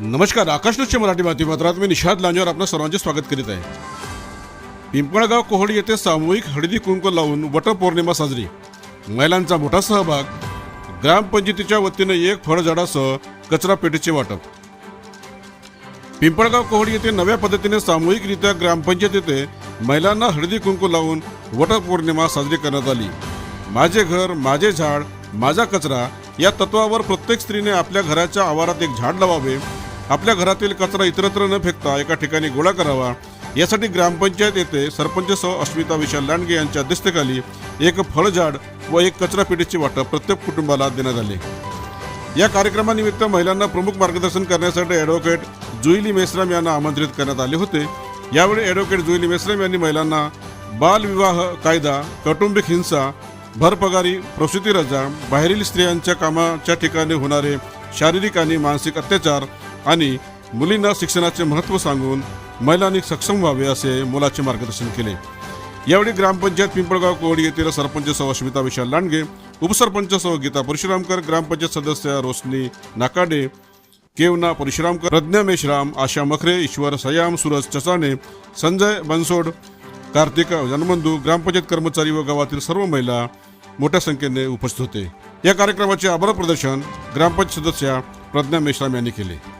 नमस्कार आकाश न्यूजच्या मराठी बातमीपत्रात मी निषाद लांजेवर आपलं सर्वांचे स्वागत करीत आहे. पिंपळगाव कोहडी येथे सामूहिक हळदी कुंकू लावून वटपौर्णिमा साजरी. महिलांचा मोठा सहभाग ग्रामपंचायतीच्या वतीने एक फळझाडासह कचरा पेटीचे वाटप. पिंपळगाव कोहडी येथे नव्या पद्धतीने सामूहिकरित्या ग्रामपंचायत येथे महिलांना हळदी कुंकू लावून वटपौर्णिमा साजरी करण्यात आली. माझे घर माझे झाड माझा कचरा या तत्वावर प्रत्येक स्त्रीने आपल्या घराच्या आवारात एक झाड लावावे आपल्या घरातील कचरा इतरत्र न फेकता एका ठिकाणी गोळा करावा. यासाठी ग्रामपंचायत येथे सरपंच सह अस्मिता विशाल लांडगे यांच्या अध्यक्षतेखाली एक फळझाड व एक कचरा पेटीचे वाटप प्रत्येक कुटुंबाला देण्यात आले. या कार्यक्रमानिमित्त महिलांना प्रमुख मार्गदर्शन करण्यासाठी ॲडव्होकेट जुईली मेश्राम यांना आमंत्रित करण्यात आले होते. यावेळी ॲडव्होकेट जुईली मेश्राम यांनी महिलांना बालविवाह कायदा कौटुंबिक हिंसा भरपगारी प्रसूती रजा बाहेरील स्त्रियांच्या कामाच्या ठिकाणी होणारे शारीरिक आणि मानसिक अत्याचार आणि मुलींना शिक्षणाचे महत्त्व सांगून महिलांनी सक्षम व्हावे असे मोलाचे मार्गदर्शन केले. यावेळी ग्रामपंचायत पिंपळगाव कोवडी येथील सरपंच सह अश्मिता विशाल लांडगे उपसरपंच सह गीता परशुरामकर ग्रामपंचायत सदस्य रोशनी नाकाडे केवना परशुरामकर प्रज्ञा मेश्राम आशा मखरे ईश्वर सयाम सूरज चसाने संजय बनसोड कार्तिक जनबंधू ग्रामपंचायत कर्मचारी व गावातील सर्व महिला मोठ्या संख्येने उपस्थित होते. या कार्यक्रमाचे आभार प्रदर्शन ग्रामपंचायत सदस्या प्रज्ञा मेश्राम यांनी केले.